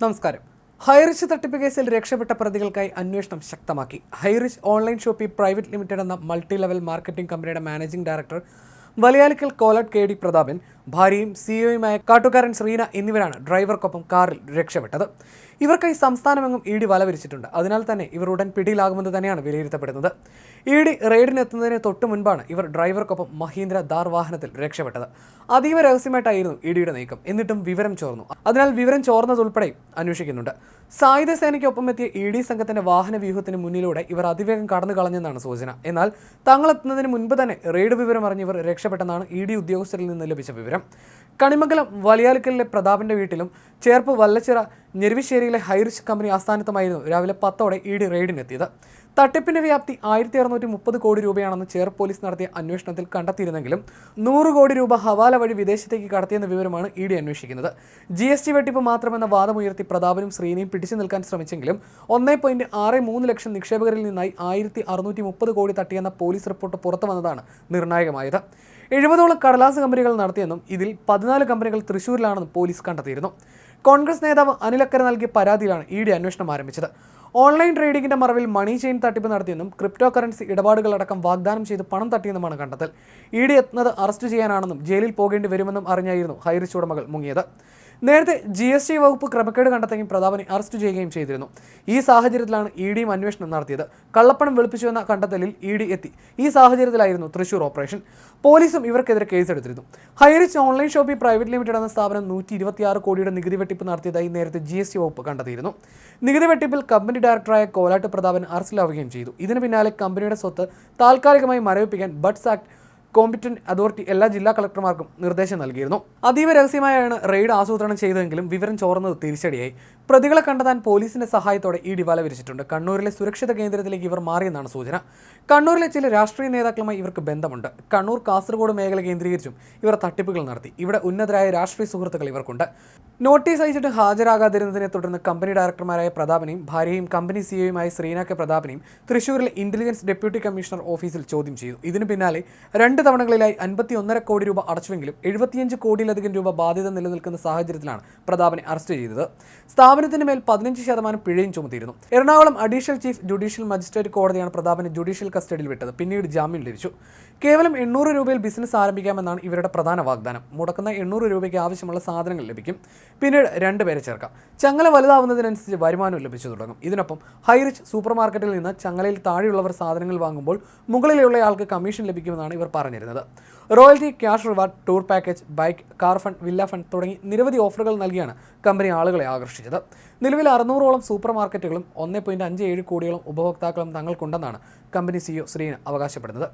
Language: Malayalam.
നമസ്കാരം. ഹൈറിച്ച് തട്ടിപ്പ് കേസിൽ രക്ഷപ്പെട്ട പ്രതികൾക്കായി അന്വേഷണം ശക്തമാക്കി. Highrich online shoppe private limited എന്ന മൾട്ടി ലെവൽ മാർക്കറ്റിംഗ് കമ്പനിയുടെ managing director Valiyalikkal Kolatt K D Prathapan ഭാര്യയും സിഇഒയുമായ കാട്ടുകാരൻ ശ്രീന എന്നിവരാണ് ഡ്രൈവർക്കൊപ്പം കാറിൽ രക്ഷപ്പെട്ടത്. ഇവർക്കായി സംസ്ഥാനമെങ്ങും ഇ ഡി വലവരിച്ചിട്ടുണ്ട്. അതിനാൽ തന്നെ ഇവർ ഉടൻ പിടിയിലാകുമെന്ന് തന്നെയാണ് വിലയിരുത്തപ്പെടുന്നത്. ഇ ഡി റെയ്ഡിനെത്തുന്നതിന് തൊട്ടു മുൻപാണ് ഇവർ ഡ്രൈവർക്കൊപ്പം മഹീന്ദ്ര ദാർ വാഹനത്തിൽ രക്ഷപ്പെട്ടത്. അതീവ രഹസ്യമായിട്ടായിരുന്നു ഇ ഡിയുടെ നീക്കം. എന്നിട്ടും വിവരം ചോർന്നു. അതിനാൽ വിവരം ചോർന്നതുൾപ്പെടെ അന്വേഷിക്കുന്നുണ്ട്. സായുധ സേനയ്ക്കൊപ്പം എത്തിയ ഇ ഡി സംഘത്തിന്റെ വാഹന വ്യൂഹത്തിന് മുന്നിലൂടെ ഇവർ അതിവേഗം കടന്നു കളഞ്ഞെന്നാണ് സൂചന. എന്നാൽ തങ്ങളെത്തുന്നതിന് മുൻപ് തന്നെ റെയ്ഡ് വിവരം അറിഞ്ഞ് ഇവർ രക്ഷപ്പെട്ടെന്നാണ് ഇ ഡി ഉദ്യോഗസ്ഥരിൽ നിന്ന് ലഭിച്ച വിവരം. കണിമംഗലം വലിയാലിക്കലിലെ പ്രതാപന്റെ വീട്ടിലും ചേർപ്പ് വല്ലച്ചിറ ഞെരുവിശ്ശേരിയിലെ ഹൈറിച്ച് കമ്പനി ആസ്ഥാനത്തുമായിരുന്നു രാവിലെ പത്തോടെ ഇ ഡി റെയ്ഡിനെത്തിയത്. തട്ടിപ്പിന്റെ വ്യാപ്തി ആയിരത്തി അറുന്നൂറ്റി മുപ്പത് കോടി രൂപയാണെന്ന് ചേർ പോലീസ് നടത്തിയ അന്വേഷണത്തിൽ കണ്ടെത്തിയിരുന്നെങ്കിലും നൂറ് കോടി രൂപ ഹവാല വഴി വിദേശത്തേക്ക് കടത്തിയെന്ന വിവരമാണ് ഇ ഡി അന്വേഷിക്കുന്നത്. ജി എസ് ടി വെട്ടിപ്പ് മാത്രമെന്ന വാദമുയർത്തി പ്രതാപനും ശ്രീനിയും പിടിച്ചു നിൽക്കാൻ ശ്രമിച്ചെങ്കിലും ഒന്നേ പോയിന്റ് ആറ് മൂന്ന് ലക്ഷം നിക്ഷേപകരിൽ നിന്നായി ആയിരത്തി അറുന്നൂറ്റി മുപ്പത് കോടി തട്ടിയെന്ന പോലീസ് റിപ്പോർട്ട് പുറത്തു വന്നതാണ് നിർണായകമായത്. എഴുപതോളം കടലാസ് കമ്പനികൾ നടത്തിയെന്നും ഇതിൽ പതിനാല് കമ്പനികൾ തൃശൂരിലാണെന്നും പോലീസ് കണ്ടെത്തിയിരുന്നു. കോൺഗ്രസ് നേതാവ് അനിലക്കര നൽകിയ പരാതിയിലാണ് ഇ ഡി അന്വേഷണം ആരംഭിച്ചത്. ഓൺലൈൻ ട്രേഡിംഗിന്റെ മറവിൽ മണി ചെയിൻ തട്ടിപ്പ് നടത്തിയെന്നും ക്രിപ്റ്റോ കറൻസി ഇടപാടുകളടക്കം വാഗ്ദാനം ചെയ്ത് പണം തട്ടിയെന്നുമാണ് കണ്ടെത്തൽ. ഇ ഡി എത്തുന്നത് അറസ്റ്റ് ചെയ്യാനാണെന്നും ജയിലിൽ പോകേണ്ടി വരുമെന്നും അറിഞ്ഞായിരുന്നു ഹൈറിച്ച് ഉടമകൾ മുങ്ങിയത്. നേരത്തെ ജി എസ് ടി വകുപ്പ് ക്രമക്കേട് കണ്ടെത്തുകയും പ്രതാപനെ അറസ്റ്റ് ചെയ്യുകയും ചെയ്തിരുന്നു. ഈ സാഹചര്യത്തിലാണ് ഇ ഡിയും അന്വേഷണം നടത്തിയത്. കള്ളപ്പണം വെളുപ്പിച്ചുവെന്ന കണ്ടെത്തലിൽ ഇ ഡി എത്തി. ഈ സാഹചര്യത്തിലായിരുന്നു തൃശൂർ ഓപ്പറേഷൻ. പോലീസും ഇവർക്കെതിരെ കേസെടുത്തിരുന്നു. Highrich online shoppy private limited എന്ന സ്ഥാപനം നൂറ്റി ഇരുപത്തിയാറ് കോടിയുടെ നികുതി വെട്ടിപ്പ് നടത്തിയതായി നേരത്തെ ജി എസ് ടി വകുപ്പ് കണ്ടെത്തിയിരുന്നു. നികുതി വെട്ടിപ്പിൽ കമ്പനി ഡയറക്ടറായ കോലാട്ട് പ്രതാപൻ അറസ്റ്റിലാവുകയും ചെയ്തു. ഇതിന് പിന്നാലെ കമ്പനിയുടെ സ്വത്ത് താൽക്കാലികമായി മരവിപ്പിക്കാൻ ബഡ്സ് ആക്ട് കോമ്പിറ്റന്റ് അതോറിറ്റി എല്ലാ ജില്ലാ കളക്ടർമാർക്കും നിർദ്ദേശം നൽകിയിരുന്നു. അതീവ രഹസ്യമായാണ് റെയ്ഡ് ആസൂത്രണം ചെയ്തതെങ്കിലും വിവരം ചോർന്നത് തിരിച്ചടിയായി. പ്രതികളെ കണ്ടെത്താൻ പോലീസിന്റെ സഹായത്തോടെ ഈ വല വിരിച്ചിട്ടുണ്ട്. കണ്ണൂരിലെ സുരക്ഷിത കേന്ദ്രത്തിലേക്ക് ഇവർ മാറിയെന്നാണ് സൂചന. കണ്ണൂരിലെ ചില രാഷ്ട്രീയ നേതാക്കളുമായി ഇവർക്ക് ബന്ധമുണ്ട്. കണ്ണൂർ കാസർഗോഡ് മേഖല കേന്ദ്രീകരിച്ചും ഇവർ തട്ടിപ്പുകൾ നടത്തി. ഇവിടെ ഉന്നതരായ രാഷ്ട്രീയ സുഹൃത്തുക്കൾ ഇവർക്കുണ്ട്. നോട്ടീസ് അയച്ചിട്ട് ഹാജരാകാതിരുന്നതിനെ തുടർന്ന് കമ്പനി ഡയറക്ടർമാരായ പ്രതാപനെയും ഭാര്യയും കമ്പനി സിഇഒയുമായ ശ്രീന കെ പ്രതാപനെയും തൃശൂരിലെ ഇന്റലിജൻസ് ഡെപ്യൂട്ടി കമ്മീഷണർ ഓഫീസിൽ ചോദ്യം ചെയ്തു. ഇതിനു പിന്നാലെ രണ്ട് തവണകളിലായി അൻപത്തി ഒന്നര കോടി രൂപ അടച്ചുവെങ്കിലും എഴുപത്തിയഞ്ച് കോടിയിലധികം രൂപ ബാധ്യത നിലനിൽക്കുന്ന സാഹചര്യത്തിലാണ് പ്രതാപനെ അറസ്റ്റ് ചെയ്തത്. സ്ഥാപനത്തിന് മേൽ പതിനഞ്ച് ശതമാനം പിഴയും ചുമത്തിയിരുന്നു. Ernakulam additional chief judicial magistrate കോടതിയാണ് പ്രതാപനെ ജുഡീഷ്യൽ കസ്റ്റഡിയിൽ വിട്ടത്. പിന്നീട് ജാമ്യം ലഭിച്ചു. കേവലം എണ്ണൂറ് രൂപയിൽ ബിസിനസ് ആരംഭിക്കാമെന്നാണ് ഇവരുടെ പ്രധാന വാഗ്ദാനം. മുടക്കുന്ന എണ്ണൂറ് രൂപയ്ക്ക് ആവശ്യമുള്ള സാധനങ്ങൾ ലഭിക്കും. പിന്നീട് രണ്ടുപേരെ ചേർക്കാം. ചങ്ങല വലുതാവുന്നതിനനുസരിച്ച് വരുമാനം ലഭിച്ചു തുടങ്ങും. ഇതിനൊപ്പം ഹൈറിച്ച് സൂപ്പർ മാർക്കറ്റിൽ നിന്ന് ചങ്ങലയിൽ താഴെയുള്ളവർ സാധനങ്ങൾ വാങ്ങുമ്പോൾ മുകളിലുള്ളയാൾക്ക് കമ്മീഷൻ ലഭിക്കുമെന്നാണ് ഇവർ പറഞ്ഞിരുന്നത്. Royalty cash reward tour package bike car fund villa fund തുടങ്ങി നിരവധി ഓഫറുകൾ നൽകിയാണ് കമ്പനി ആളുകളെ ആകർഷിച്ചത്. നിലവിൽ അറുന്നൂറോളം സൂപ്പർ മാർക്കറ്റുകളും ഒന്നേ പോയിന്റ് അഞ്ച് ഏഴ് കോടിയോളം ഉപഭോക്താക്കളും തങ്ങൾക്കുണ്ടെന്നാണ് കമ്പനി സിഇഒ ശ്രീന് അവകാശപ്പെടുന്നത്.